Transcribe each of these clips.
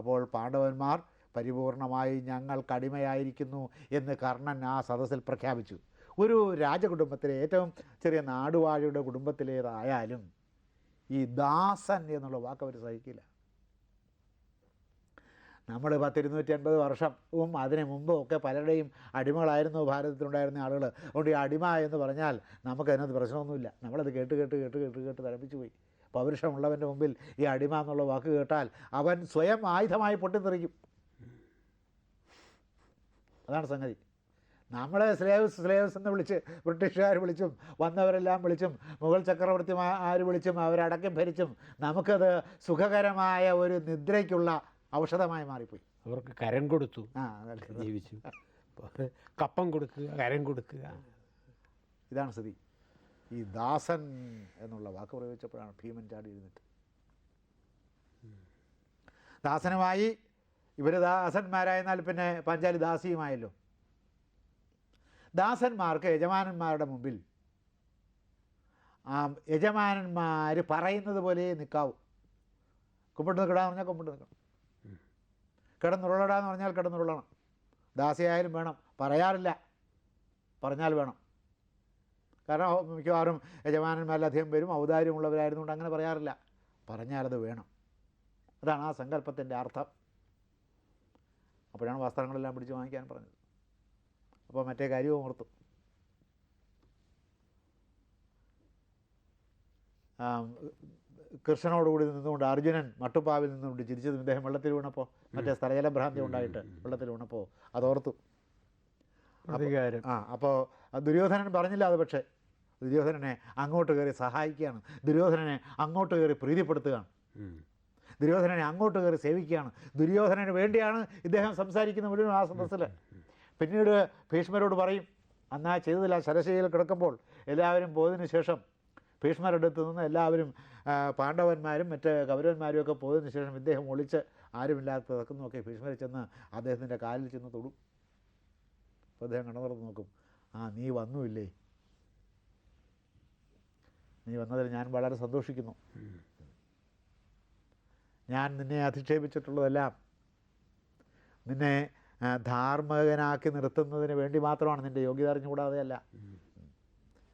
അപ്പോൾ പാണ്ഡവന്മാർ പരിപൂർണമായി ഞങ്ങൾക്കടിമയായിരിക്കുന്നു എന്ന് കർണൻ ആ സദസ്സിൽ പ്രഖ്യാപിച്ചു. ഒരു രാജകുടുംബത്തിലെ ഏറ്റവും ചെറിയ നാടുവാഴിയുടെ കുടുംബത്തിലേതായാലും ഈ ദാസൻ എന്നുള്ള വാക്ക് അവർ സഹിക്കില്ല. നമ്മൾ പത്തിരുന്നൂറ്റി അൻപത് വർഷവും അതിനു മുമ്പും ഒക്കെ പലരുടെയും അടിമകളായിരുന്നു ഭാരതത്തിലുണ്ടായിരുന്ന ആളുകൾ അതുകൊണ്ട് ഈ അടിമ എന്ന് പറഞ്ഞാൽ നമുക്കതിനകത്ത് പ്രശ്നമൊന്നുമില്ല. നമ്മളത് കേട്ട് കേട്ട് കേട്ട് കേട്ട് കേട്ട് തരപ്പിച്ചു പോയി. പൗരുഷമുള്ളവന്റെ മുമ്പിൽ ഈ അടിമ എന്നുള്ള വാക്ക് കേട്ടാൽ അവൻ സ്വയം ആയുധമായി പൊട്ടിത്തെറിക്കും. അതാണ് സംഗതി. നമ്മളെ സ്ലേവ്സ് സ്ലേവ്സ് എന്ന് വിളിച്ച് ബ്രിട്ടീഷുകാർ വിളിച്ചും വന്നവരെല്ലാം വിളിച്ചും മുഗൾ ചക്രവർത്തി ചക്രവർത്തിമാർ വിളിച്ചും അവരടക്കം ഭരിച്ചും നമുക്കത് സുഖകരമായ ഒരു നിദ്രയ്ക്കുള്ള ഔഷധമായി മാറിപ്പോയി. അവർക്ക് കരം കൊടുത്തു. ആ. ജീവിച്ചു. കപ്പം കൊടുക്കുക കരം കൊടുക്കുക. ഇതാണ് സ്ഥിതി. ഈ ദാസൻ എന്നുള്ള വാക്ക് പ്രയോഗിച്ചപ്പോഴാണ് ഭീമൻ ചാടി എഴുന്നിട്ട് ദാസനുമായി ഇവർ ദാസന്മാരായെന്നാൽ പിന്നെ പഞ്ചാലി ദാസിയുമായല്ലോ. ദാസന്മാർക്ക് യജമാനന്മാരുടെ മുമ്പിൽ ആ യജമാനന്മാർ പറയുന്നത് പോലെ നിൽക്കാവൂ കുമ്പിട്ട് നിൽക്കടാന്ന് പറഞ്ഞാൽ കുമ്പിട്ട് നിൽക്കണം. കിടന്നുരുളടാന്ന് പറഞ്ഞാൽ കിടന്നുരുളണം. ദാസിയായാലും വേണം. പറയാറില്ല. പറഞ്ഞാൽ വേണം. കാരണം മിക്കവാറും യജമാനന്മാരിലധികം പേരും ഔദാര്യമുള്ളവരായിരുന്നുകൊണ്ട് അങ്ങനെ പറയാറില്ല. പറഞ്ഞാലത് വേണം. അതാണ് ആ സങ്കല്പത്തിന്റെ അർത്ഥം. അപ്പോഴാണ് വസ്ത്രങ്ങളെല്ലാം പിടിച്ച് വാങ്ങിക്കാൻ പറഞ്ഞത്. അപ്പോൾ മറ്റേ കാര്യവും ഓർത്തു. കൃഷ്ണനോടുകൂടി നിന്നുകൊണ്ട് അർജുനൻ മട്ടുപ്പാവിൽ നിന്നുകൊണ്ട് ചിരിച്ചത് ഇദ്ദേഹം വെള്ളത്തിൽ വീണപ്പോൾ മറ്റേ സ്ഥലജല ഭ്രാന്തി ഉണ്ടായിട്ട് വെള്ളത്തിൽ വീണപ്പോൾ അതോർത്തു. അധികാരം ആ അപ്പോൾ ദുര്യോധനൻ പറഞ്ഞില്ല അത് പക്ഷേ. ദുര്യോധനനെ അങ്ങോട്ട് കയറി സഹായിക്കുകയാണ്. ദുര്യോധനനെ അങ്ങോട്ട് കയറി പ്രീതിപ്പെടുത്തുകയാണ്. ദുര്യോധനനെ അങ്ങോട്ട് കയറി സേവിക്കുകയാണ്. ദുര്യോധനന് വേണ്ടിയാണ് ഇദ്ദേഹം സംസാരിക്കുന്ന മുഴുവൻ ആ സദസ്സിൽ പിന്നീട് ഭീഷ്മരോട് പറയും അന്നാ ആ ചെയ്തതില്ല ശരശയിൽ കിടക്കുമ്പോൾ എല്ലാവരും പോയതിനു ശേഷം ഭീഷ്മരുടെ അടുത്ത് നിന്ന് എല്ലാവരും പാണ്ഡവന്മാരും മറ്റ് കൗരവന്മാരും ഒക്കെ പോയതിനു ശേഷം ഇദ്ദേഹം ഒളിച്ച് ആരുമില്ലാത്ത കിടക്കുന്നൊക്കെ ഭീഷ്മരെ ചെന്ന് അദ്ദേഹത്തിന്റെ കാലിൽ ചെന്ന് തൊടും. അപ്പോൾ അദ്ദേഹം കണ്ണു തുറന്ന് നോക്കും ആ നീ വന്നുമില്ലേ? നീ വന്നതിൽ ഞാൻ വളരെ സന്തോഷിക്കുന്നു. ഞാൻ നിന്നെ അധിക്ഷേപിച്ചിട്ടുള്ളതെല്ലാം നിന്നെ ധാർമ്മികനാക്കി നിർത്തുന്നതിന് വേണ്ടി മാത്രമാണ് നിന്റെ യോഗ്യത അറിഞ്ഞുകൂടാതെയല്ല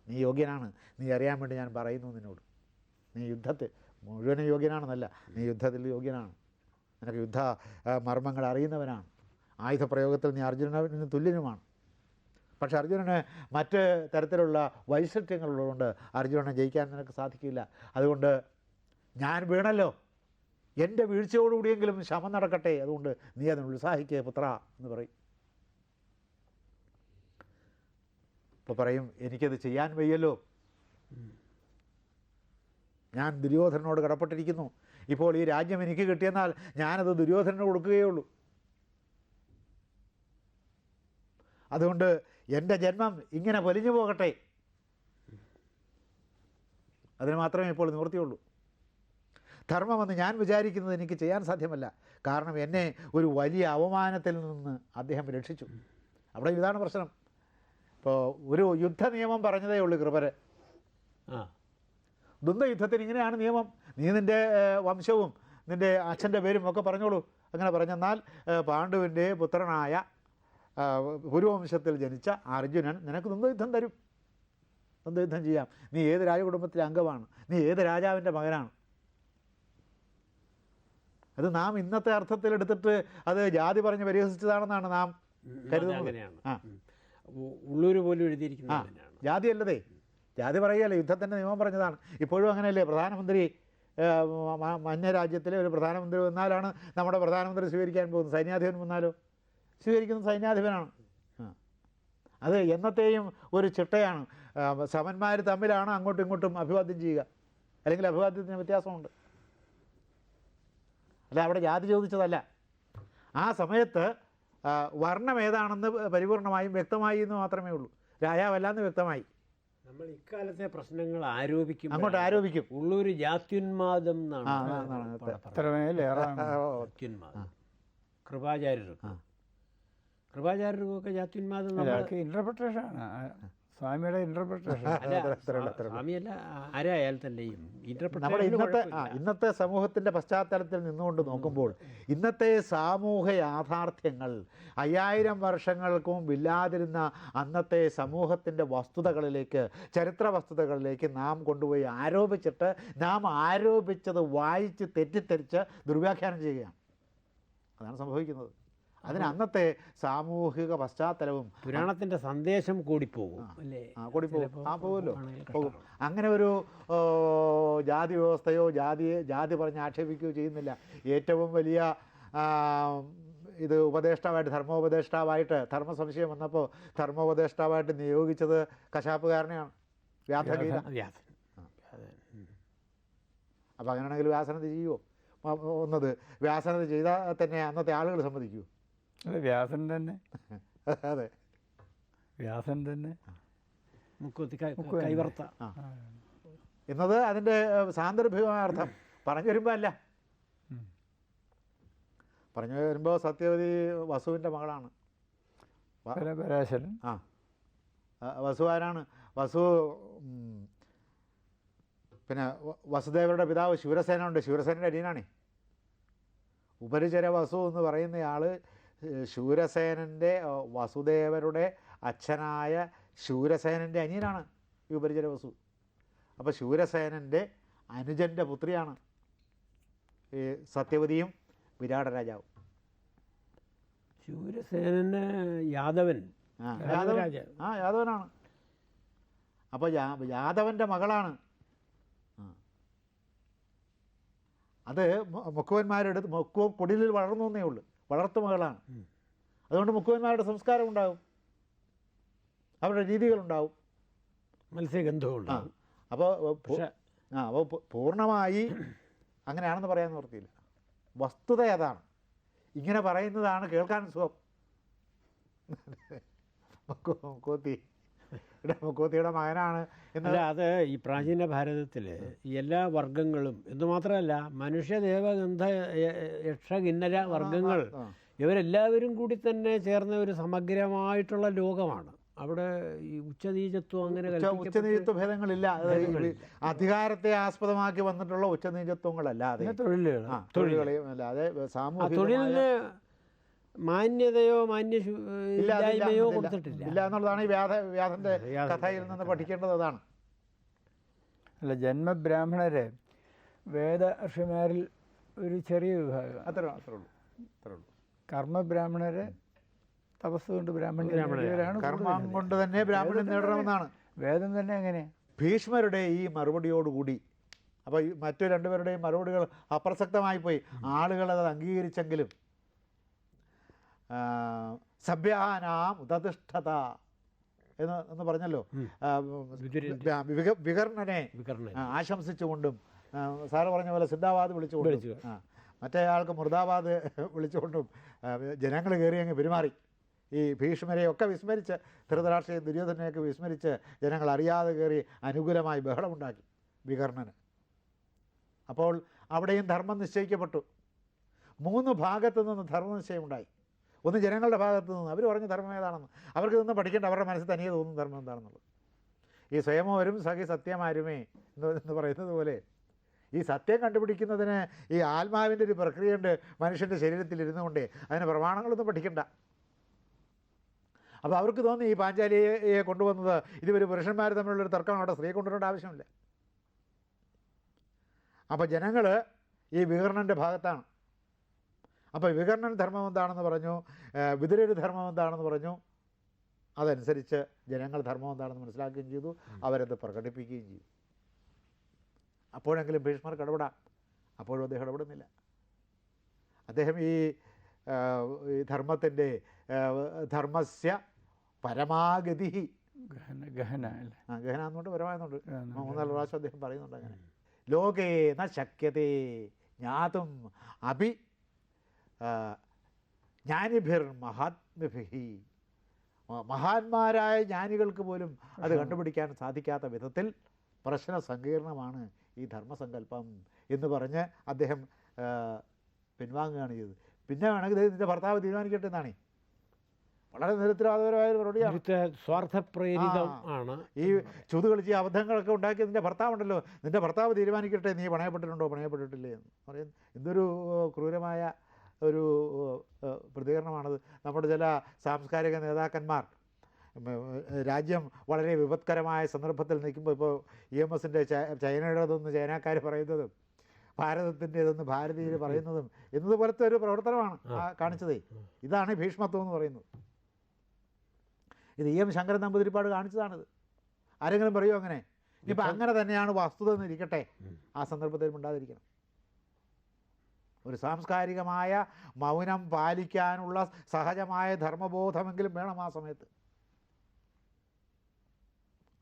നീ യോഗ്യനാണ്. നീ അറിയാൻ വേണ്ടി ഞാൻ പറയുന്നു നിന്നോട്. നീ യുദ്ധത്തിൽ മുഴുവനും യോഗ്യനാണെന്നല്ല നീ യുദ്ധത്തിൽ യോഗ്യനാണ്. നിനക്ക് യുദ്ധ മർമ്മങ്ങൾ അറിയുന്നവനാണ്. ആയുധപ്രയോഗത്തിൽ നീ അർജുനന് തുല്യനുമാണ്. പക്ഷെ അർജുനന് മറ്റ് തരത്തിലുള്ള വൈശിഷ്ട്യങ്ങളുള്ളതുകൊണ്ട് അർജുനനെ ജയിക്കാൻ നിനക്ക് സാധിക്കില്ല. അതുകൊണ്ട് ഞാൻ വീണല്ലോ. എന്റെ വീഴ്ചയോടുകൂടിയെങ്കിലും ശമം നടക്കട്ടെ. അതുകൊണ്ട് നീ അതിന് ഉത്സാഹിക്കുക പുത്ര എന്ന് പറയും. ഇപ്പോൾ പറയും എനിക്കത് ചെയ്യാൻ വയ്യല്ലോ. ഞാൻ ദുര്യോധനോട് കടപ്പെട്ടിരിക്കുന്നു. ഇപ്പോൾ ഈ രാജ്യം എനിക്ക് കിട്ടിയെന്നാൽ ഞാനത് ദുര്യോധനന് കൊടുക്കുകയുള്ളൂ അതുകൊണ്ട് എന്റെ ജന്മം ഇങ്ങനെ പൊലിഞ്ഞു പോകട്ടെ. അതിന് മാത്രമേ ഇപ്പോൾ നിവൃത്തിയുള്ളൂ. ധർമ്മമെന്ന് ഞാൻ വിചാരിക്കുന്നത് എനിക്ക് ചെയ്യാൻ സാധ്യമല്ല. കാരണം എന്നെ ഒരു വലിയ അവമാനത്തിൽ നിന്ന് അദ്ദേഹം രക്ഷിച്ചു. അവിടെ ഇതാണ് പ്രശ്നം. ഇപ്പോൾ ഒരു യുദ്ധ നിയമം പറഞ്ഞതേ ഉള്ളൂ കൃപര്. ആ. ദ്വന്ദ്വയുദ്ധത്തിന് ഇങ്ങനെയാണ് നിയമം. നീ നിന്റെ വംശവും നിന്റെ അച്ഛന്റെ പേരും ഒക്കെ പറഞ്ഞോളൂ. അങ്ങനെ പറഞ്ഞെന്നാൽ പാണ്ഡുവിന്റെ പുത്രനായ ആഹ്, പുരുവംശത്തിൽ ജനിച്ച അർജുനൻ നിനക്ക് ദ്വന്ദ്വയുദ്ധം തരും. ദ്വന്ദ്വയുദ്ധം ചെയ്യാം. നീ ഏത് രാജകുടുംബത്തിലെ അംഗമാണ്? നീ ഏത് രാജാവിന്റെ മകനാണ്? അത് നാം ഇന്നത്തെ അർത്ഥത്തിൽ എടുത്തിട്ട് അത് ജാതി പറഞ്ഞ് പരിഹസിച്ചതാണെന്നാണ് നാം കരുതുന്നത്. അങ്ങനെയാണ്. ആ. ഉം. പോലും എഴുതിയിരിക്കുന്നത് ജാതി അല്ലതേ. ജാതി പറയുകയല്ലേ യുദ്ധത്തിന്റെ നിയമം പറഞ്ഞതാണ്. ഇപ്പോഴും അങ്ങനെയല്ലേ? പ്രധാനമന്ത്രി ഏഹ്, മഞ്ഞ രാജ്യത്തിലെ ഒരു പ്രധാനമന്ത്രി വന്നാലാണ് നമ്മുടെ പ്രധാനമന്ത്രി സ്വീകരിക്കാൻ പോകുന്നത്. സൈന്യാധിപൻ വന്നാലോ? സ്വീകരിക്കുന്നത് സൈന്യാധിപനാണ്. അത് എന്നത്തെയും ഒരു ചിട്ടയാണ്. സമന്മാർ തമ്മിലാണ് അങ്ങോട്ടും ഇങ്ങോട്ടും അഭിവാദ്യം ചെയ്യുക. അല്ലെങ്കിൽ അഭിവാദ്യത്തിന് വ്യത്യാസമുണ്ട്. അല്ല അവിടെ ജാതി ചോദിച്ചതല്ല. ആ സമയത്ത് വർണം ഏതാണെന്ന് പരിപൂർണമായും വ്യക്തമായി എന്ന് മാത്രമേ ഉള്ളൂ. രാജാവല്ലാന്ന് വ്യക്തമായി. നമ്മൾ ഇക്കാലത്തെ പ്രശ്നങ്ങൾ ആരോപിക്കും അങ്ങോട്ട് ആരോപിക്കും. ഉള്ളൂർ ജാത്യുന്മാദം എന്നാണ് കൃപാചാര്യർക്ക് കൃപാചാര്യർക്കൊക്കെ ജാത്യുന്മാദം അതൊക്കെ ഇന്റർപ്രിട്ടേഷൻ ആണ്. സ്വാമിയുടെ ഇന്റർപ്രിട്ടേഷൻ. സ്വാമിയല്ല ആരായാൽ തന്നെയും നമ്മുടെ ഇന്നത്തെ ഇന്നത്തെ സമൂഹത്തിന്റെ പശ്ചാത്തലത്തിൽ നിന്നുകൊണ്ട് നോക്കുമ്പോൾ ഇന്നത്തെ സാമൂഹ്യ യാഥാർത്ഥ്യങ്ങൾ അയ്യായിരം വർഷങ്ങൾക്ക് മുമ്പില്ലാതിരുന്ന അന്നത്തെ സമൂഹത്തിന്റെ വസ്തുതകളിലേക്ക് ചരിത്ര വസ്തുതകളിലേക്ക് നാം കൊണ്ടുപോയി ആരോപിച്ചിട്ട് നാം ആരോപിച്ചത് വായിച്ച് തെറ്റിദ്ധരിച്ച് ദുർവ്യാഖ്യാനം ചെയ്യുകയാണ്. അതാണ് സംഭവിക്കുന്നത്. അതിന് അന്നത്തെ സാമൂഹിക പശ്ചാത്തലവും പുരാണത്തിന്റെ സന്ദേശം കൂടിപ്പോകും അല്ലേ? പോകും ആ പോകുമല്ലോ. പോകും. അങ്ങനെ ഒരു ജാതി വ്യവസ്ഥയോ ജാതിയെ ജാതി പറഞ്ഞ് ആക്ഷേപിക്കുകയോ ചെയ്യുന്നില്ല. ഏറ്റവും വലിയ ഇത് ഉപദേഷ്ടാവായിട്ട് ധർമ്മോപദേഷ്ടാവായിട്ട് ധർമ്മ സംശയം വന്നപ്പോൾ ധർമ്മോപദേഷ്ടാവായിട്ട് നിയോഗിച്ചത് കശാപ്പുകാരനെയാണ്. വ്യാധഗീത. അപ്പോൾ അങ്ങനെയാണെങ്കിൽ വ്യാസനത് ചെയ്യുമോ ഒന്നത്. വ്യാസനത് ചെയ്താൽ തന്നെ അന്നത്തെ ആളുകൾ സമ്മതിക്കുമോ വ്യാസൻ തന്നെ. അതെ. വ്യാസൻ തന്നെ. മുക്കുത്തി കൈവർത്ത. എന്നത് അതിന്റെ സാന്ദർഭികമായ അർത്ഥം. പറഞ്ഞു വരുമ്പോൾ അല്ല. പറഞ്ഞു വരുമ്പോൾ സത്യവതി വസുവിന്റെ മകളാണ്. പരാശരൻ. ആ. വസു ആരാണ്? വസു പിന്നെ വസുദേവരുടെ പിതാവ് ശിവരസേന ഉണ്ട് ശിവരസേനയുടെ അനിയനാണേ ഉപരിചര വസു എന്ന് പറയുന്നയാൾ ശൂരസേനന്റെ വസുദേവരുടെ അച്ഛനായ ശൂരസേനന്റെ അനിയനാണ് ഈ ഉപരിചര വസു. അപ്പോൾ ശൂരസേനന്റെ അനുജന്റെ പുത്രിയാണ് ഈ സത്യവതിയും വിരാട രാജാവും. ശൂരസേനന് യാദവൻ. യാദവൻ. ആ യാദവനാണ്. അപ്പോൾ യാദവന്റെ മകളാണ്. അത് മുക്കുവന്മാരെടുത്ത് മുക്കുവ കുടിലിൽ വളർന്നു എന്നേ ഉള്ളൂ. വളർത്തു മകളാണ്. അതുകൊണ്ട് മുക്കുവന്മാരുടെ സംസ്കാരം ഉണ്ടാവും അവരുടെ രീതികളുണ്ടാവും മത്സ്യഗന്ധവും ആ ഉണ്ടാവും അപ്പോൾ ആ അപ്പോൾ പൂർണമായി അങ്ങനെയാണെന്ന് പറയാൻ നിർത്തിയില്ല വസ്തുത അതാണ് ഇങ്ങനെ പറയുന്നതാണ് കേൾക്കാൻ സുഖം. മുക്കു- മുക്കൂത്തി ഇവിടെ മുക്കൂത്തിയുടെ മകനാണ് എന്നാൽ അത് ഈ പ്രാചീന ഭാരതത്തിൽ എല്ലാ വർഗങ്ങളും എന്ന് മാത്രമല്ല മനുഷ്യ ദേവഗന്ധ യക്ഷ കിന്നര വർഗങ്ങൾ ഇവരെല്ലാവരും കൂടി തന്നെ ചേർന്ന ഒരു സമഗ്രമായിട്ടുള്ള ലോകമാണ്. അവിടെ ഈ ഉച്ചനീചത്വം അങ്ങനെ ഉച്ചനീചത്വ ഭേദങ്ങളില്ല. അധികാരത്തെ ആസ്പദമാക്കി വന്നിട്ടുള്ള ഉച്ചനീചത്വങ്ങളല്ലാതെ തൊഴിലുകൾ തൊഴിലുകളെയും അല്ലാതെ സാമൂഹിക തൊഴിലിന് മാന്യതയോ മാന്യ ഇല്ലായ്മയോ കൊടുത്തിട്ടില്ല. ഇല്ല എന്നുള്ളതാണ് ഈ വ്യാധ വ്യാധന്റെ വ്യാധ- കഥയിൽ നിന്ന് പഠിക്കേണ്ടത് അതാണ്. അല്ല ജന്മബ്രാഹ്മണരെ വേദ ഋഷിമാരിൽ ഒരു ചെറിയ വിഭാഗം. അത്ര അത്രേ ഉള്ളൂ അത്രേ ഉള്ളൂ. കർമ്മബ്രാഹ്മണരെ തപസ് കൊണ്ട് ബ്രാഹ്മണരാണ് കർമ്മം കൊണ്ട് തന്നെ ബ്രാഹ്മണൻ നേടണമെന്നാണ്. വേദം തന്നെ അങ്ങനെ ഭീഷ്മരുടെ ഈ മറുപടിയോടുകൂടി അപ്പോൾ ഈ മറ്റു രണ്ടുപേരുടെയും മറുപടികൾ അപ്രസക്തമായി പോയി ആളുകൾ അത് അംഗീകരിച്ചെങ്കിലും സഭ്യാനാം ഉദതിഷ്ഠത എന്ന് എന്ന് പറഞ്ഞല്ലോ. വികർണനെ ആശംസിച്ചുകൊണ്ടും സാറ് പറഞ്ഞ പോലെ സിദ്ധാബാദ് വിളിച്ചുകൊണ്ടും മറ്റേ ആൾക്ക് മൃദാബാദ് വിളിച്ചുകൊണ്ടും ജനങ്ങൾ കയറി അങ്ങ് പെരുമാറി. ഈ ഭീഷ്മരെയൊക്കെ വിസ്മരിച്ച് ധൃതരാഷ്ട്രീയ ദുര്യോധനെയൊക്കെ വിസ്മരിച്ച് ജനങ്ങൾ അറിയാതെ കയറി അനുകൂലമായി ബഹളമുണ്ടാക്കി വികർണന്. അപ്പോൾ അവിടെയും ധർമ്മം നിശ്ചയിക്കപ്പെട്ടു. മൂന്ന് ഭാഗത്തു നിന്ന് ധർമ്മനിശ്ചയമുണ്ടായി. ഒന്ന് ജനങ്ങളുടെ ഭാഗത്തു നിന്ന് അവർ പറഞ്ഞ ധർമ്മം ഏതാണെന്ന്. അവർക്ക് നിന്ന് പഠിക്കേണ്ട അവരുടെ മനസ്സിൽ തനിയെ തോന്നുന്ന ധർമ്മം എന്താണെന്നുള്ളത്. ഈ സ്വയമോരും സഖി സത്യമാരുമേ എന്ന് എന്ന് പറയുന്നത് പോലെ ഈ സത്യം കണ്ടുപിടിക്കുന്നതിന് ഈ ആത്മാവിന്റെ ഒരു പ്രക്രിയയുണ്ട് മനുഷ്യന്റെ ശരീരത്തിൽ ഇരുന്നു കൊണ്ടേ അതിന് പ്രമാണങ്ങളൊന്നും പഠിക്കണ്ട. അപ്പോൾ അവർക്ക് തോന്നി ഈ പാഞ്ചാലിയെ കൊണ്ടുവന്നത് ഇതുവരെ പുരുഷന്മാർ തമ്മിലുള്ളൊരു തർക്കമാണ്. അവിടെ സ്ത്രീ കൊണ്ടുവരേണ്ട ആവശ്യമില്ല. അപ്പോൾ ജനങ്ങൾ ഈ വികർണന്റെ ഭാഗത്താണ്. അപ്പോൾ വികർണൻ ധർമ്മം എന്താണെന്ന് പറഞ്ഞു? വിതുരൊരു ധർമ്മം എന്താണെന്ന് പറഞ്ഞു? അതനുസരിച്ച് ജനങ്ങൾ ധർമ്മം എന്താണെന്ന് മനസ്സിലാക്കുകയും ചെയ്തു. അവരത് പ്രകടിപ്പിക്കുകയും ചെയ്തു. അപ്പോഴെങ്കിലും ഭീഷ്മർക്ക് ഇടപെടാം അപ്പോഴും അദ്ദേഹം ഇടപെടുന്നില്ല. അദ്ദേഹം ഈ ധർമ്മത്തിന്റെ ധർമ്മസ്യ പരമാഗതി. ഗഹന ഗഹന അല്ലേ? ആ ഗഹന എന്നുകൊണ്ട് പരമായെന്നുണ്ട്. മൂന്നാൽ പ്രാവശ്യം അദ്ദേഹം പറയുന്നുണ്ട് അങ്ങനെ. ലോകേ ന ശക്യതേ ജ്ഞാതും അഭി ജ്ഞാനിഭിർ മഹാത്മഭി മഹാന്മാരായ ജ്ഞാനികൾക്ക് പോലും അത് കണ്ടുപിടിക്കാൻ സാധിക്കാത്ത വിധത്തിൽ പ്രശ്ന സങ്കീർണമാണ് ഈ ധർമ്മസങ്കല്പം എന്ന് പറഞ്ഞ് അദ്ദേഹം പിൻവാങ്ങുകയാണ് ചെയ്തത്. പിന്നെ വേണമെങ്കിൽ ഇത് നിന്റെ ഭർത്താവ് തീരുമാനിക്കട്ടെ എന്നാണേ. വളരെ നിരുത്തരവാദപരമായ ഒരു മറുപടിയാണ് വിരുദ്ധ സ്വാർത്ഥപ്രേരിതം ആ. ആണ്. ഈ ചൂത് കളിച്ച് അബദ്ധങ്ങളൊക്കെ ഉണ്ടാക്കി നിന്റെ ഭർത്താവുണ്ടല്ലോ. നിന്റെ ഭർത്താവ് തീരുമാനിക്കട്ടെ നീ പണയപ്പെട്ടിട്ടുണ്ടോ പണയപ്പെട്ടിട്ടില്ലേ എന്ന് പറയും എന്തൊരു ക്രൂരമായ ഒരു പ്രതികരണമാണത്. നമ്മുടെ ചില സാംസ്കാരിക നേതാക്കന്മാർ രാജ്യം വളരെ വിപത്കരമായ സന്ദർഭത്തിൽ നിൽക്കുമ്പോൾ ഇപ്പോൾ ഇ എം എസിന്റെ ചൈനയുടേതെന്ന് ചൈനക്കാർ പറയുന്നതും ഭാരതത്തിന്റേതെന്ന് ഭാരതീയർ പറയുന്നതും എന്നതുപോലത്തെ ഒരു പ്രവർത്തനമാണ് ആ കാണിച്ചതേ. ഇതാണ് ഭീഷ്മത്വം എന്ന് പറയുന്നത്. ഇത് ഇ എം ശങ്കരൻ നമ്പൂതിരിപ്പാട് കാണിച്ചതാണിത്. ആരെങ്കിലും പറയുമോ അങ്ങനെ? ഇപ്പം അങ്ങനെ തന്നെയാണ് വസ്തുത എന്നിരിക്കട്ടെ. ആ സന്ദർഭത്തിൽ മിണ്ടാതിരിക്കണം ഒരു സാംസ്കാരികമായ മൗനം പാലിക്കാനുള്ള സഹജമായ ധർമ്മബോധമെങ്കിലും വേണം ആ സമയത്ത്.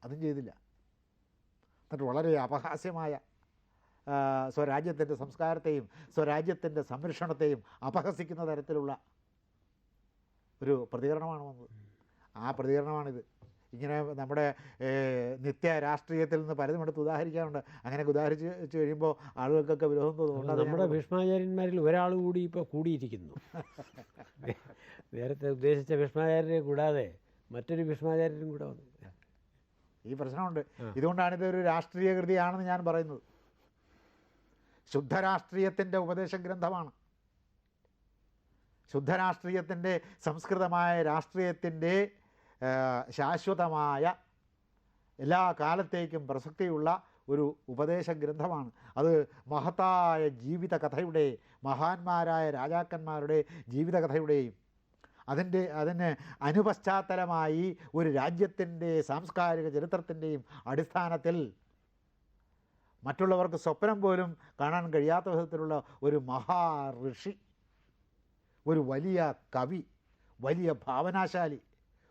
അതും ചെയ്തില്ല. എന്നിട്ട് വളരെ അപഹാസ്യമായ സ്വരാജ്യത്തിന്റെ സംസ്കാരത്തെയും സ്വരാജ്യത്തിന്റെ സംരക്ഷണത്തെയും അപഹസിക്കുന്ന തരത്തിലുള്ള ഒരു പ്രതികരണമാണ് വന്നത്. ആ പ്രതികരണമാണിത്. ഇങ്ങനെ നമ്മുടെ നിത്യ രാഷ്ട്രീയത്തിൽ നിന്ന് പലതും എടുത്ത് ഉദാഹരിക്കാറുണ്ട്. അങ്ങനെയൊക്കെ ഉദാഹരിച്ച് വെച്ച് കഴിയുമ്പോൾ ആളുകൾക്കൊക്കെ വിരോധം തോന്നുന്നുണ്ട് നമ്മുടെ ഭീഷ്മാചാര്യന്മാരിൽ ഒരാൾ കൂടി ഇപ്പോൾ കൂടിയിരിക്കുന്നു. നേരത്തെ ഉദ്ദേശിച്ച ഭീഷ്മാചാര്യരെ കൂടാതെ മറ്റൊരു ഭീഷ്മാചാര്യരും കൂടെ വന്നു. ഈ പ്രശ്നമുണ്ട്. ഇതുകൊണ്ടാണ് ഇതൊരു രാഷ്ട്രീയ കൃതിയാണെന്ന് ഞാൻ പറയുന്നത്. ശുദ്ധരാഷ്ട്രീയത്തിന്റെ ഉപദേശ ഗ്രന്ഥമാണ്. ശുദ്ധരാഷ്ട്രീയത്തിന്റെ സംസ്കൃതമായ രാഷ്ട്രീയത്തിന്റെ ശാശ്വതമായ എല്ലാ കാലത്തേക്കും പ്രസക്തിയുള്ള ഒരു ഉപദേശ ഗ്രന്ഥമാണ്. അത് മഹത്തായ ജീവിത കഥയുടെ മഹാന്മാരായ രാജാക്കന്മാരുടെ ജീവിത കഥയുടെയും അതിന്റെ അതിന് അനുപശ്ചാത്തലമായി ഒരു രാജ്യത്തിന്റെ സാംസ്കാരിക ചരിത്രത്തിന്റെയും അടിസ്ഥാനത്തിൽ മറ്റുള്ളവർക്ക് സ്വപ്നം പോലും കാണാൻ കഴിയാത്ത വിധത്തിലുള്ള ഒരു മഹാ ഋഷി ഒരു വലിയ കവി വലിയ ഭാവനാശാലി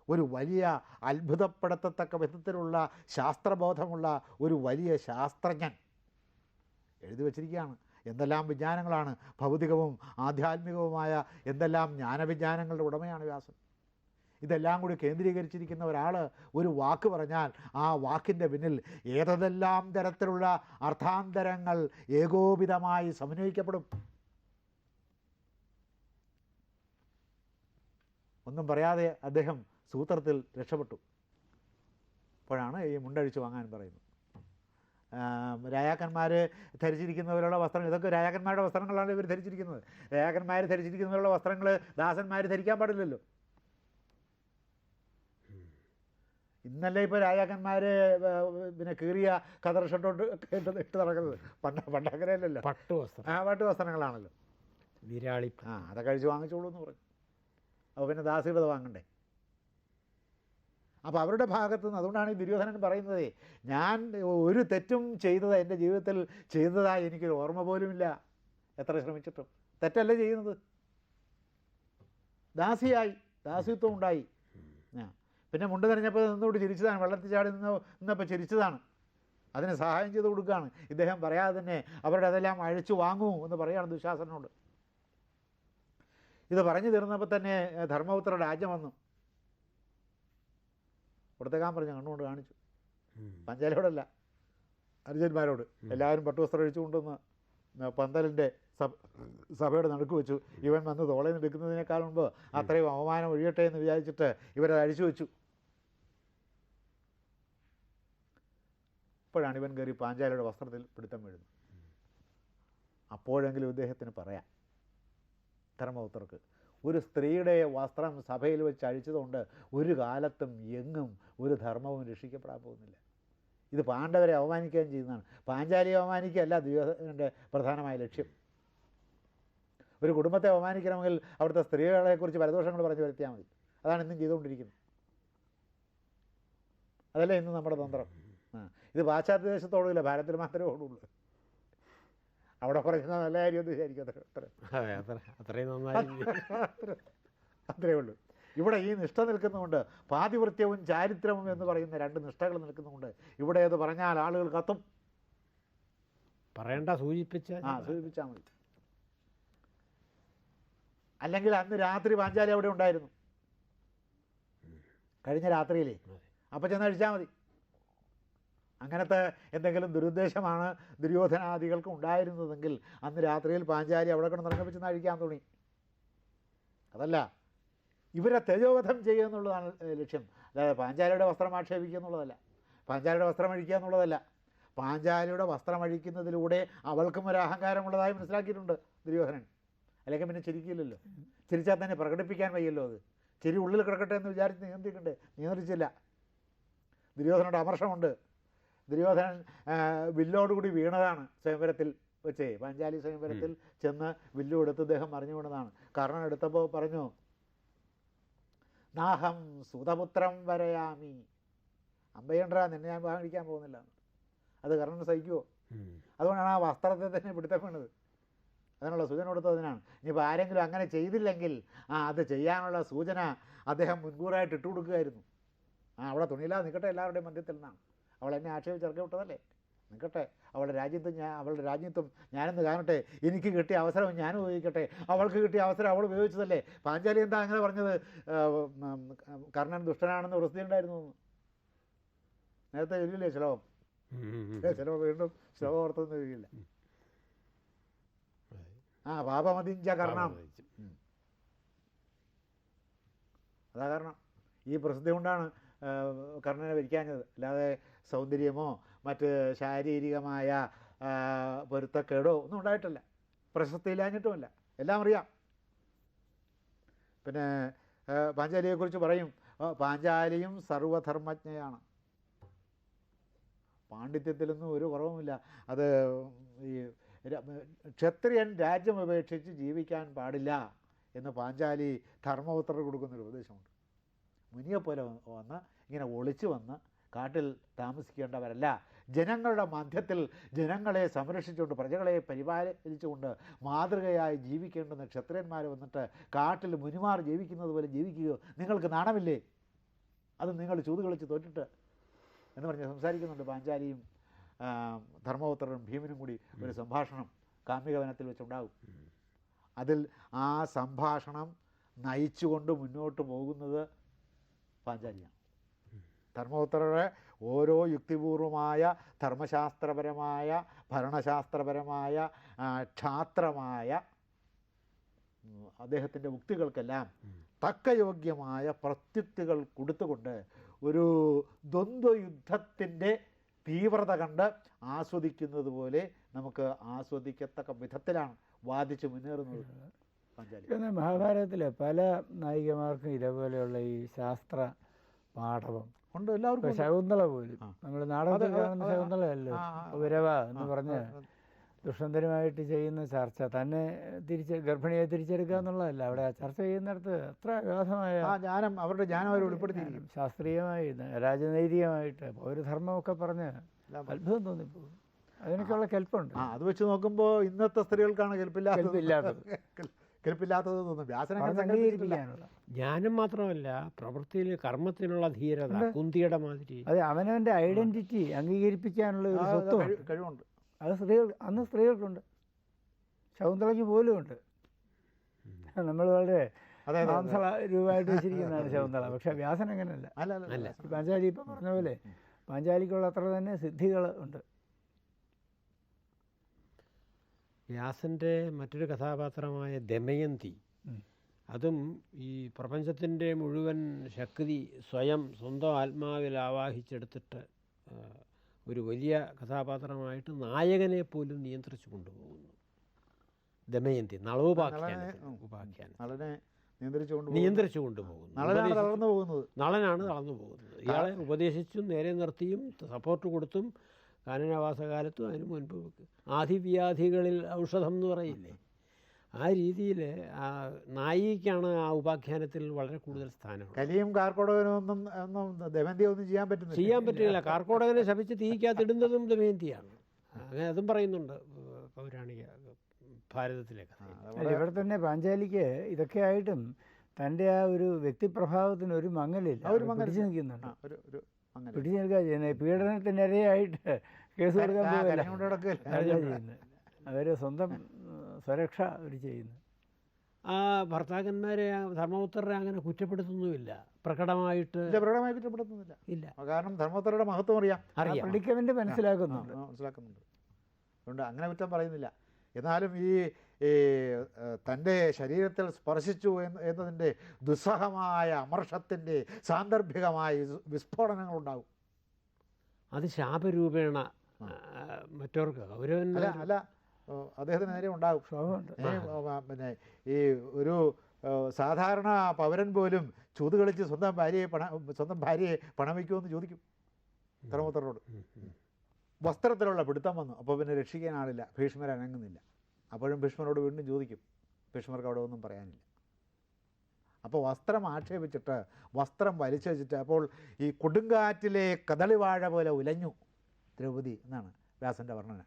ഒരു വലിയ അത്ഭുതപ്പെടുത്തത്തക്ക വിധത്തിലുള്ള ശാസ്ത്രബോധമുള്ള ഒരു വലിയ ശാസ്ത്രജ്ഞൻ എഴുതി വച്ചിരിക്കുകയാണ്. എന്തെല്ലാം വിജ്ഞാനങ്ങളാണ് ഭൗതികവും ആധ്യാത്മികവുമായ എന്തെല്ലാം ജ്ഞാനവിജ്ഞാനങ്ങളുടെ ഉടമയാണ് വ്യാസൻ. ഇതെല്ലാം കൂടി കേന്ദ്രീകരിച്ചിരിക്കുന്ന ഒരാൾ ഒരു വാക്ക് പറഞ്ഞാൽ ആ വാക്കിന്റെ പിന്നിൽ ഏതെല്ലാം തരത്തിലുള്ള അർത്ഥാന്തരങ്ങൾ ഏകോപിതമായി സമന്വയിക്കപ്പെടും? ഒന്നും പറയാതെ അദ്ദേഹം സൂത്രത്തിൽ രക്ഷപ്പെട്ടു. അപ്പോഴാണ് ഈ മുണ്ടഴിച്ച് വാങ്ങാൻ പറയുന്നത്. രാജാക്കന്മാർ ധരിച്ചിരിക്കുന്നവരുള്ള വസ്ത്രങ്ങൾ ഇതൊക്കെ രാജാക്കന്മാരുടെ വസ്ത്രങ്ങളാണ് ഇവർ ധരിച്ചിരിക്കുന്നത്. രാജാക്കന്മാർ ധരിച്ചിരിക്കുന്നവരുള്ള വസ്ത്രങ്ങൾ ദാസന്മാർ ധരിക്കാൻ പാടില്ലല്ലോ. ഇന്നല്ലേ ഇപ്പോൾ രാജാക്കന്മാർ പിന്നെ കീറിയ കതർ ഷർട്ടോട്ട് ഇട്ട് ഇട്ട് നടക്കുന്നത്. പണ്ട പണ്ട് അങ്ങനെയല്ലല്ലോ. പട്ടു വസ്ത്രം. ആ പട്ടു വസ്ത്രങ്ങളാണല്ലോ. വിരാളി ആ അതൊക്കെ കഴിച്ച് വാങ്ങിച്ചോളൂ എന്ന് പറഞ്ഞു. അപ്പോൾ പിന്നെ ദാസിയുടെ വാങ്ങണ്ടേ? അപ്പോൾ അവരുടെ ഭാഗത്തു നിന്ന് അതുകൊണ്ടാണ് ഈ ദുര്യോധനൻ പറയുന്നത് ഞാൻ ഒരു തെറ്റും ചെയ്തത് എന്റെ ജീവിതത്തിൽ ചെയ്തതായി എനിക്കൊരു ഓർമ്മ പോലുമില്ല. എത്ര ശ്രമിച്ചിട്ടും. തെറ്റല്ല ചെയ്യുന്നത്? ദാസിയായി ദാസിത്വം ഉണ്ടായി. ഞാൻ പിന്നെ മുണ്ട് നനഞ്ഞപ്പോൾ നിന്നുകൊണ്ട് ചിരിച്ചതാണ് വെള്ളത്തിൽ ചാടി നിന്ന് നിന്നപ്പോൾ ചിരിച്ചതാണ്. അതിന് സഹായം ചെയ്ത് കൊടുക്കുകയാണ്. ഇദ്ദേഹം പറയാതെ തന്നെ അവരുടെ അതെല്ലാം അഴിച്ചു വാങ്ങൂ എന്ന് പറയുകയാണ് ദുശാസനോട് ഇത് പറഞ്ഞു തീർന്നപ്പോൾ തന്നെ ധർമ്മപുത്ര രാജ്യം വന്നു. കൊടുത്തേക്കാൻ പറഞ്ഞു കണ്ണുകൊണ്ട് കാണിച്ചു. പഞ്ചാലയോടല്ല അനുജന്മാരോട് എല്ലാവരും പട്ടുവസ്ത്രം അഴിച്ചു കൊണ്ടുവന്ന് പന്തലിന്റെ സഭ സഭയുടെ നടുക്ക് വെച്ചു. ഇവൻ വന്ന് തോളയിൽ നിന്ന് എടുക്കുന്നതിനേക്കാൾ മുമ്പ് അത്രയും അവമാനം ഒഴിയട്ടെ എന്ന് വിചാരിച്ചിട്ട് ഇവരത് അഴിച്ചു വെച്ചു. അപ്പോഴാണ് ഇവൻ കയറി പാഞ്ചാലിയുടെ വസ്ത്രത്തിൽ പിടുത്തം വീഴുന്നത്. അപ്പോഴെങ്കിലും ഇദ്ദേഹത്തിന് പറയാം ധർമ്മപുത്രർക്ക് ഒരു സ്ത്രീയുടെ വസ്ത്രം സഭയിൽ വെച്ച് അഴിച്ചതുകൊണ്ട് ഒരു കാലത്തും എങ്ങും ഒരു ധർമ്മവും രക്ഷിക്കപ്പെടാൻ പോകുന്നില്ല. ഇത് പാണ്ഡവരെ അവമാനിക്കുകയും ചെയ്യുന്നതാണ്. പാഞ്ചാലിയെ അവമാനിക്കുകയല്ല ദുര്യോധനന്റെ പ്രധാനമായ ലക്ഷ്യം. ഒരു കുടുംബത്തെ അവമാനിക്കണമെങ്കിൽ അവിടുത്തെ സ്ത്രീകളെക്കുറിച്ച് പരദോഷങ്ങൾ പറഞ്ഞു വരുത്തിയാൽ മതി. അതാണ് ഇന്നും ചെയ്തുകൊണ്ടിരിക്കുന്നത്. അതല്ലേ ഇന്ന് നമ്മുടെ തന്ത്രം. ഇത് പാശ്ചാത്യ ദേശത്തോടുമില്ല ഭാരതത്തിൽ മാത്രമേ ഓടുള്ളൂ. അവിടെ പറയുന്ന നല്ല കാര്യമെന്ന് എന്ന് അത്ര അത്ര. അതെ അത്ര അത്രയും നന്നായി. അത്രേ ഉള്ളൂ. ഇവിടെ ഈ നിഷ്ഠ നിൽക്കുന്നതുകൊണ്ട് പാതിവൃത്യവും ചാരിത്രവും എന്ന് പറയുന്ന രണ്ട് നിഷ്ഠകൾ നിൽക്കുന്നതുകൊണ്ട് ഇവിടെ അത് പറഞ്ഞാൽ ആളുകൾ കത്തും. പറയണ്ട സൂചിപ്പിച്ച ആ സൂചിപ്പിച്ചാൽ മതി. അല്ലെങ്കിൽ അന്ന് രാത്രി പാഞ്ചാലി അവിടെ ഉണ്ടായിരുന്നു. കഴിഞ്ഞ രാത്രിയിലേ. അപ്പം ചെന്ന് കഴിച്ചാൽ മതി. അങ്ങനത്തെ എന്തെങ്കിലും ദുരുദ്ദേശമാണ് ദുര്യോധനാദികൾക്ക് ഉണ്ടായിരുന്നതെങ്കിൽ അന്ന് രാത്രിയിൽ പാഞ്ചാരി അവിടെ കൊണ്ട് ഇറങ്ങി ചെന്ന് അഴിക്കാൻ തുടങ്ങി അതല്ല ഇവരെ തേജോവധം ചെയ്യുക എന്നുള്ളതാണ് ലക്ഷ്യം. അതായത് പാഞ്ചാലിയുടെ വസ്ത്രം ആക്ഷേപിക്കുക എന്നുള്ളതല്ല. പാഞ്ചാലിയുടെ വസ്ത്രം അഴിക്കുക എന്നുള്ളതല്ല. പാഞ്ചാലിയുടെ വസ്ത്രം അഴിക്കുന്നതിലൂടെ അവൾക്കും ഒരു അഹങ്കാരമുള്ളതായി മനസ്സിലാക്കിയിട്ടുണ്ട് ദുര്യോധനൻ. അല്ലെങ്കിൽ പിന്നെ ചിരിക്കില്ലല്ലോ. ചിരിച്ചാൽ തന്നെ പ്രകടിപ്പിക്കാൻ വയ്യല്ലോ അത്. ചിരി ഉള്ളിൽ കിടക്കട്ടെ എന്ന് വിചാരിച്ച് നിയന്ത്രിക്കണ്ടേ? നിയന്ത്രിച്ചില്ല. ദുര്യോധനയുടെ അമർഷമുണ്ട്. ദുര്യോധനൻ വില്ലോടുകൂടി വീണതാണ് സ്വയംവരത്തിൽ വെച്ചേ. പാഞ്ചാലി സ്വയംവരത്തിൽ ചെന്ന് വില്ലു എടുത്ത് അദ്ദേഹം മറിഞ്ഞു വീണതാണ്. കർണൻ എടുത്തപ്പോൾ പറഞ്ഞു നാഹം സുതപുത്രം വരയാമി. അമ്പയണ്ടാ നിന്നെ ഞാൻ വാങ്ങിക്കാൻ പോകുന്നില്ല. അത് കർണൻ സഹിക്കുമോ അതുകൊണ്ടാണ് ആ വസ്ത്രത്തെ തന്നെ പിടുത്തം വീണത്. അതിനുള്ള സൂചന കൊടുത്തതിനാണ് ഇനിയിപ്പോൾ ആരെങ്കിലും അങ്ങനെ ചെയ്തില്ലെങ്കിൽ ആ അത് ചെയ്യാനുള്ള സൂചന അദ്ദേഹം മുൻകൂറായിട്ട് ഇട്ടു കൊടുക്കുകയായിരുന്നു ആ അവിടെ തുണിയില്ലാതെ നിൽക്കട്ടെ എല്ലാവരുടെയും മധ്യത്തിൽ നിന്നാണ്. അവൾ എന്നെ ആക്ഷേപിച്ച് ഇറക്കി വിട്ടതല്ലേ? നിൽക്കട്ടെ അവളുടെ രാജ്യത്തും ഞാൻ അവളുടെ രാജ്യത്തും ഞാനെന്ന് കാണട്ടെ. എനിക്ക് കിട്ടിയ അവസരം ഞാൻ ഉപയോഗിക്കട്ടെ. അവൾക്ക് കിട്ടിയ അവസരം അവൾ ഉപയോഗിച്ചതല്ലേ? പാഞ്ചാലി എന്താ അങ്ങനെ പറഞ്ഞത്? കർണൻ ദുഷ്ടനാണെന്ന് വൃത്തി ഉണ്ടായിരുന്നു. എന്ന്. നേരത്തെ ചൊല്ലില്ലേ ശ്ലോകം? ശ്ലോകം വീണ്ടും ശ്ലോകം ഓർത്തൊന്നും കഴിയില്ല ആ പാപമതിഞ്ച കർണം. അതാ കാരണം. ഈ പ്രസിദ്ധി കൊണ്ടാണ് കർണനെ ഭരിക്കാഞ്ഞത്. അല്ലാതെ സൗന്ദര്യമോ മറ്റ് ശാരീരികമായ പൊരുത്തക്കേടോ ഒന്നും ഉണ്ടായിട്ടില്ല. പ്രശസ്തിയില്ലാഞ്ഞിട്ടുമല്ല. എല്ലാം അറിയാം. പിന്നെ പാഞ്ചാലിയെക്കുറിച്ച് പറയും പാഞ്ചാലിയും സർവധർമ്മജ്ഞയാണ്. പാണ്ഡിത്യത്തിലൊന്നും ഒരു കുറവുമില്ല. അത് ഈ ക്ഷത്രിയൻ രാജ്യം ഉപേക്ഷിച്ച് ജീവിക്കാൻ പാടില്ല എന്ന് പാഞ്ചാലി ധർമ്മപുത്രർ കൊടുക്കുന്നൊരു ഉപദേശമുണ്ട്. മുനിയെപ്പോലെ വന്ന് ഇങ്ങനെ ഒളിച്ചു വന്ന് കാട്ടിൽ താമസിക്കേണ്ടവരല്ല. ജനങ്ങളുടെ മധ്യത്തിൽ ജനങ്ങളെ സംരക്ഷിച്ചുകൊണ്ട് പ്രജകളെ പരിപാലിച്ചുകൊണ്ട് മാതൃകയായി ജീവിക്കേണ്ടുന്ന ക്ഷത്രിയന്മാർ വന്നിട്ട് കാട്ടിൽ മുനിമാർ ജീവിക്കുന്നത് പോലെ ജീവിക്കുകയോ നിങ്ങൾക്ക് നാണമില്ലേ? അത് നിങ്ങൾ ചൂത് കളിച്ച് തോറ്റിട്ട് എന്ന് പറഞ്ഞ് സംസാരിക്കുന്നുണ്ട് പാഞ്ചാലിയും ധർമ്മപുത്രനും ഭീമനും കൂടി ഒരു സംഭാഷണം കാമ്യകവനത്തിൽ വെച്ചുണ്ടാകും അതിൽ ആ സംഭാഷണം നയിച്ചുകൊണ്ട് മുന്നോട്ട് പോകുന്നത് പാഞ്ചാലിയാണ്. ധർമ്മപുത്രരുടെ ഓരോ യുക്തിപൂർവമായ ധർമ്മശാസ്ത്രപരമായ ഭരണശാസ്ത്രപരമായ ക്ഷാത്രമായ അദ്ദേഹത്തിന്റെ ഉക്തികൾക്കെല്ലാം തക്കയോഗ്യമായ പ്രത്യുക്തികൾ കൊടുത്തുകൊണ്ട് ഒരു ദ്വന്ദ്വയുദ്ധത്തിന്റെ തീവ്രത കണ്ട് ആസ്വദിക്കുന്നത് പോലെ നമുക്ക് ആസ്വദിക്കത്തക്ക വിധത്തിലാണ് വാദിച്ച് മുന്നേറുന്നത് പാഞ്ചാലി. മഹാഭാരതത്തിലെ പല നായികമാർക്കും ഇതേപോലെയുള്ള ഈ ശാസ്ത്ര പാഠവം ഉണ്ട് എല്ലാവർക്കും. ശകുന്തള പോലും. നമ്മൾ നാടകത്തിൽ കാണുന്ന ശകുന്തളയല്ലോ ഉപരവ എന്ന് പറഞ്ഞ പറഞ്ഞ് ചെയ്യുന്ന ചർച്ച. തന്നെ തിരിച്ച് ഗർഭിണിയെ തിരിച്ചെടുക്കുക എന്നുള്ളതല്ല. അവിടെ ആ ചർച്ച ചെയ്യുന്നിടത്ത് അത്ര അഗാധമായ ആ ജ്ഞാനം അവരുടെ ജ്ഞാനം അവർ ഉൾപ്പെടുത്തിയിരിക്കും ശാസ്ത്രീയമായി രാജനൈതികമായിട്ട് പൗരധർമ്മമൊക്കെ പറഞ്ഞ് അത്ഭുതം തോന്നിപ്പോകും. അതിനൊക്കെയുള്ള കെൽപ്പുണ്ട്. അത് വെച്ച് നോക്കുമ്പോൾ ഇന്നത്തെ സ്ത്രീകൾക്കാണ് കെൽപ്പില്ല കെൽപ്പില്ലാത്തത്. കെൽപ്പില്ലാത്തത് തോന്നുന്നു വ്യാസനെ ജ്ഞാനം മാത്രമല്ല പ്രവൃത്തിയിൽ കർമ്മത്തിനുള്ള ധീരത കുന്തിയുടെ മാതിരി. അതെ അവനവന്റെ ഐഡന്റിറ്റി അംഗീകരിപ്പിക്കാനുള്ള ഒരു സ്വത്വമുണ്ട് കഴിവുണ്ട്. അത് സ്ത്രീകൾ അന്ന് സ്ത്രീകൾക്കുണ്ട്. ശകുന്തളയ്ക്ക് പോലും ഉണ്ട് നമ്മൾ വളരെ മാംസള രൂപമായിട്ട് വെച്ചിരിക്കുന്നതാണ് ശകുന്തള. പക്ഷെ വ്യാസൻ അങ്ങനെയല്ല അല്ല അല്ല അല്ല. പാഞ്ചാലി ഇപ്പം പറഞ്ഞ പോലെ പാഞ്ചാലിക്കുള്ള അത്ര തന്നെ സിദ്ധികൾ ഉണ്ട്. വ്യാസന്റെ മറ്റൊരു കഥാപാത്രമായ ദമയന്തി. അതും ഈ പ്രപഞ്ചത്തിന്റെ മുഴുവൻ ശക്തി സ്വയം സ്വന്തം ആത്മാവിൽ ആവാഹിച്ചെടുത്തിട്ട് ഒരു വലിയ കഥാപാത്രമായിട്ട് നായകനെ പോലും നിയന്ത്രിച്ചു കൊണ്ടുപോകുന്നു. ദമയന്തി നളോപാഖ്യാനത്തിൽ ഉം. ഉപാഖ്യാനം. നിയന്ത്രിച്ചു കൊണ്ടുപോകുന്നു. നളനാണ് തളർന്നു പോകുന്നത്. ഇയാളെ ഉപദേശിച്ചും നേരെ നിർത്തിയും സപ്പോർട്ട് കൊടുത്തും കാനനവാസകാലത്തും അതിനു മുൻപ് ആധിവ്യാധികളിൽ ഔഷധം എന്ന് പറയില്ലേ? ആ രീതിയിൽ ആ നായിക്കാണ് ആ ഉപാഖ്യാനത്തിൽ വളരെ കൂടുതൽ സ്ഥാനം കലിയും കാർക്കോടകനൊന്നും ഒന്നും ദമന്തി ഒന്നും ചെയ്യാൻ പറ്റുന്നില്ല. ചെയ്യാൻ പറ്റില്ല. കാർക്കോടകനെ ശപിച്ച് തീക്കാത്തിടുന്നതും ദമയന്തിയാണ്. അങ്ങനെ അതും പറയുന്നുണ്ട് പൗരാണിക ഭാരതത്തിലെ ഇവിടെ തന്നെ പാഞ്ചാലിക്ക് ഇതൊക്കെ ആയിട്ടും തന്റെ ആ ഒരു വ്യക്തിപ്രഭാവത്തിന് ഒരു മങ്ങലില്ല ഒരു മങ്ങൽ. നിൽക്കുന്നുണ്ട്. ഒരു ഒരു അങ്ങനെ. പിടിച്ചു നിൽക്കുക ചെയ്യുന്നത് പീഡനത്തിനിരയായിട്ട് കേസ് കൊടുക്കാൻ പോകല്ല. അവർ സ്വന്തം സുരക്ഷ സ്വരക്ഷ അവർ ചെയ്യുന്നു ആ ഭർത്താക്കന്മാരെ ധർമ്മപുത്രരെ അങ്ങനെ കുറ്റപ്പെടുത്തുന്നുമില്ല. പ്രകടമായിട്ട് ഇല്ല പ്രകടമായി കുറ്റപ്പെടുത്തുന്നില്ല. ഇല്ല. കാരണം ധർമ്മപുത്രരുടെ മഹത്വം അറിയാം. അറിയാം. മനസ്സിലാക്കുന്നുണ്ട്. മനസ്സിലാക്കുന്നുണ്ട്. അതുകൊണ്ട് അങ്ങനെ കുറ്റം പറയുന്നില്ല. എന്നാലും ഈ ഈ തന്റെ ശരീരത്തിൽ സ്പർശിച്ചു എന്നതിന്റെ ദുസ്സഹമായ അമർഷത്തിന്റെ സാന്ദർഭികമായ വിസ്ഫോടനങ്ങളുണ്ടാകും അത് ശാപരൂപേണ മറ്റവർക്ക് അല്ല അല്ല അദ്ദേഹത്തിന് നേരെ ഉണ്ടാകും പിന്നെ ഈ ഒരു സാധാരണ പൗരൻ പോലും ചൂത് കളിച്ച് സ്വന്തം ഭാര്യയെ പണ സ്വന്തം ഭാര്യയെ പണം വയ്ക്കുമെന്ന് ചോദിക്കും ഉം. വസ്ത്രത്തിലുള്ള പിടുത്തം വന്നു. അപ്പോൾ പിന്നെ രക്ഷിക്കാൻ ആളില്ല. ഭീഷ്മർ അനങ്ങുന്നില്ല. അപ്പോഴും ഭീഷ്മരോട് വീണ്ടും ചോദിക്കും. ഭീഷ്മർക്ക് അവിടെ ഒന്നും പറയാനില്ല. അപ്പോൾ വസ്ത്രം ആക്ഷേപിച്ചിട്ട് വസ്ത്രം വലിച്ചു വെച്ചിട്ട് അപ്പോൾ ഈ കൊടുങ്കാറ്റിലെ കദളിവാഴ പോലെ ഉലഞ്ഞു. ദ്രൗപതി എന്നാണ് വ്യാസന്റെ വർണന.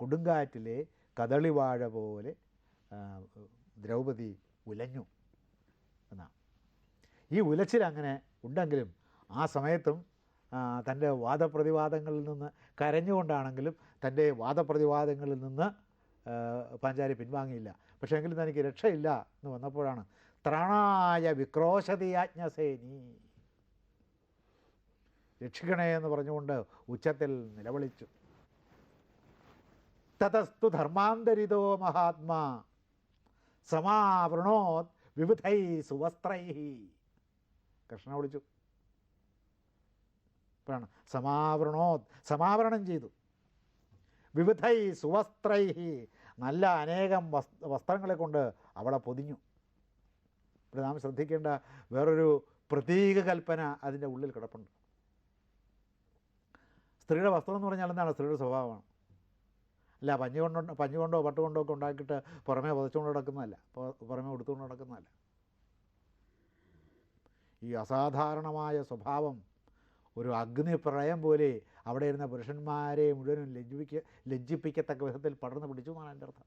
കൊടുങ്കാറ്റിലെ കദളിവാഴ പോലെ ദ്രൗപതി ഉലഞ്ഞു എന്നാണ്. ഈ ഉലച്ചിൽ അങ്ങനെ ഉണ്ടെങ്കിലും ആ സമയത്തും തന്റെ വാദപ്രതിവാദങ്ങളിൽ നിന്ന് കരഞ്ഞുകൊണ്ടാണെങ്കിലും തന്റെ വാദപ്രതിവാദങ്ങളിൽ നിന്ന് പാഞ്ചാരി പിൻവാങ്ങിയില്ല. പക്ഷേ എങ്കിലും തനിക്ക് രക്ഷയില്ല എന്ന് വന്നപ്പോഴാണ് ത്രാണായ വിക്രോശതിയാജ്ഞസേനി രക്ഷിക്കണേ എന്ന് പറഞ്ഞുകൊണ്ട് ഉച്ചത്തിൽ നിലവിളിച്ചു. തതസ്തു ധർമാന്തരിതോ മഹാത്മാ സമാവൃണോത് വിവിധൈ സുവസ്ത്രൈ കൃഷ്ണ വിളിച്ചു. ഇപ്പോഴാണ് സമാവരണോ സമാവരണം ചെയ്തു. വിവിധൈ സുവസ്ത്രൈ നല്ല അനേകം വസ് വസ്ത്രങ്ങളെ കൊണ്ട് അവളെ പൊതിഞ്ഞു. ഇവിടെ നാം ശ്രദ്ധിക്കേണ്ട വേറൊരു പ്രതീക കൽപ്പന അതിന്റെ ഉള്ളിൽ കിടപ്പുണ്ട്. സ്ത്രീയുടെ വസ്ത്രം എന്ന് പറഞ്ഞാൽ എന്താണ്? സ്ത്രീയുടെ സ്വഭാവമാണ്. അല്ല പഞ്ഞു കൊണ്ടോ പഞ്ഞു കൊണ്ടോ പട്ട് കൊണ്ടോ ഒക്കെ ഉണ്ടാക്കിയിട്ട് പുറമേ പുതച്ചുകൊണ്ട് നടക്കുന്നതല്ല. പുറമേ ഉടുത്തുകൊണ്ട് നടക്കുന്നതല്ല. ഈ അസാധാരണമായ സ്വഭാവം ഒരു അഗ്നിപ്രളയം പോലെ അവിടെ ഇരുന്ന പുരുഷന്മാരെ മുഴുവനും ലജ്ജിപ്പിക്ക ലജ്ജിപ്പിക്കത്തക്ക വിധത്തിൽ പടർന്നു പിടിച്ചു എന്നാണ് എന്റെ അർത്ഥം.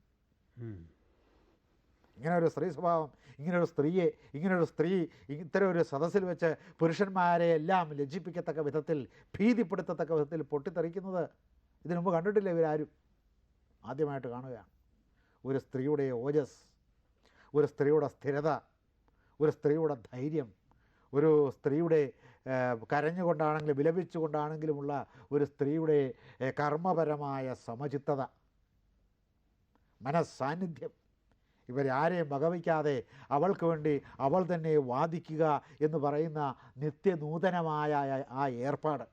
ഇങ്ങനെ ഒരു സ്ത്രീ സ്വഭാവം ഇങ്ങനെ ഒരു സ്ത്രീയെ ഇങ്ങനെ ഒരു സ്ത്രീ ഇത്തരം ഒരു സദസ്സിൽ വെച്ച് പുരുഷന്മാരെ എല്ലാം ലജ്ജിപ്പിക്കത്തക്ക വിധത്തിൽ ഭീതിപ്പെടുത്തത്തക്ക വിധത്തിൽ പൊട്ടിത്തെറിക്കുന്നത് ഇതിനു മുമ്പ് കണ്ടിട്ടില്ല ഇവരാരും? ആദ്യമായിട്ട് കാണുകയാണ്. ഒരു സ്ത്രീയുടെ ഓജസ് ഒരു സ്ത്രീയുടെ സ്ഥിരത ഒരു സ്ത്രീയുടെ ധൈര്യം ഒരു സ്ത്രീയുടെ കരഞ്ഞുകൊണ്ടാണെങ്കിലും വിലപിച്ചുകൊണ്ടാണെങ്കിലുമുള്ള ഒരു സ്ത്രീയുടെ കർമ്മപരമായ സമചിത്തത. മനസ്സാന്നിധ്യം. ഇവരാരെയും വകവയ്ക്കാതെ അവൾക്ക് വേണ്ടി അവൾ തന്നെ വാദിക്കുക എന്ന് പറയുന്ന നിത്യനൂതനമായ ആ- ഏർപ്പാട്.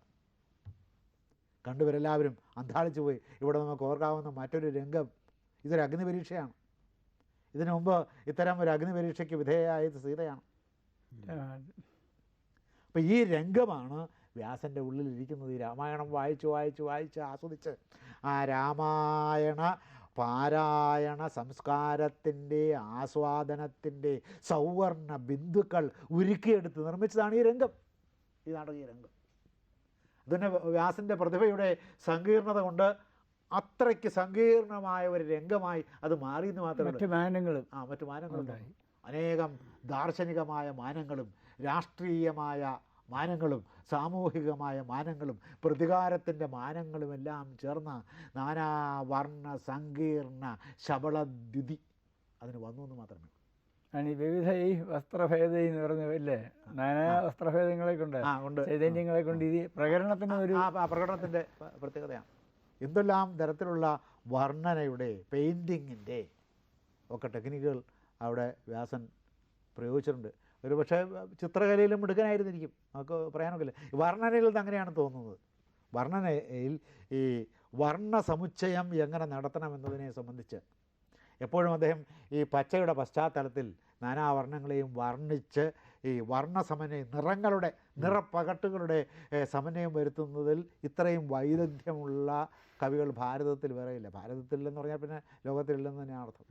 കണ്ടുവരെല്ലാവരും അന്താളിച്ചു പോയി. ഇവിടെ നമുക്ക് ഓർക്കാവുന്ന മറ്റൊരു രംഗം ഇതൊരു അഗ്നിപരീക്ഷയാണ്. ഇതിനു മുമ്പ് ഇത്തരം ഒരു അഗ്നിപരീക്ഷയ്ക്ക് വിധേയയായത് സീതയാണ്. അപ്പോൾ ഈ രംഗമാണ് വ്യാസന്റെ ഉള്ളിലിരിക്കുന്നത്. ഈ രാമായണം വായിച്ച് വായിച്ച് വായിച്ച് ആസ്വദിച്ച് ആ രാമായണ പാരായണ സംസ്കാരത്തിന്റെ ആസ്വാദനത്തിന്റെ സൗവർണ ബിന്ദുക്കൾ ഉരുക്കിയെടുത്ത് നിർമ്മിച്ചതാണ് ഈ രംഗം. ഈ നാടകീയ രംഗം. അതുതന്നെ വ്യാസന്റെ പ്രതിഭയുടെ സങ്കീർണത കൊണ്ട് അത്രയ്ക്ക് സങ്കീർണമായ ഒരു രംഗമായി അത് മാറിയെന്ന് മാത്രമേ മറ്റു മാനങ്ങളും ആ മറ്റു മാനങ്ങളുണ്ടായി അനേകം ദാർശനികമായ മാനങ്ങളും രാഷ്ട്രീയമായ മാനങ്ങളും സാമൂഹികമായ മാനങ്ങളും പ്രതികാരത്തിന്റെ മാനങ്ങളുമെല്ലാം ചേർന്ന നാനാവർണ സങ്കീർണ ശബളദ്യുതി അതിന് വന്നു എന്ന് മാത്രമേ ഈ വിവിധ ഈ വസ്ത്രഭേദ എന്ന് പറഞ്ഞ ഇല്ലേ? നാനാ വസ്ത്രഭേദങ്ങളെ കൊണ്ട് ചൈതന്യങ്ങളെ കൊണ്ട് ഇത് പ്രകടനത്തിന് ഒരു പ്രകടനത്തിന്റെ പ്രത്യേകതയാണ്. എന്തെല്ലാം തരത്തിലുള്ള വർണനയുടെ പെയിന്റിങ്ങിന്റെ ഒക്കെ ടെക്നിക്കുകൾ അവിടെ വ്യാസൻ പ്രയോഗിച്ചിട്ടുണ്ട്. ഒരു പക്ഷേ ചിത്രകലയിലും മിടുക്കനായിരുന്നിരിക്കും. നമുക്ക് പറയാനൊക്കില്ല. വർണനയിൽ അങ്ങനെയാണ് തോന്നുന്നത്. വർണനയിൽ ഈ വർണ സമുച്ചയം എങ്ങനെ നടത്തണം എന്നതിനെ സംബന്ധിച്ച് എപ്പോഴും അദ്ദേഹം ഈ പച്ചയുടെ പശ്ചാത്തലത്തിൽ നാനാവർണങ്ങളെയും വർണിച്ച് ഈ വർണസമന്വയം നിറങ്ങളുടെ നിറപ്പകട്ടുകളുടെ സമന്വയം വരുത്തുന്നതിൽ ഇത്രയും വൈദഗ്ധ്യമുള്ള കവികൾ ഭാരതത്തിൽ വേറെയില്ല. ഭാരതത്തിലെന്ന് പറഞ്ഞാൽ പിന്നെ ലോകത്തിലില്ലെന്ന് തന്നെയാണ് അർത്ഥം.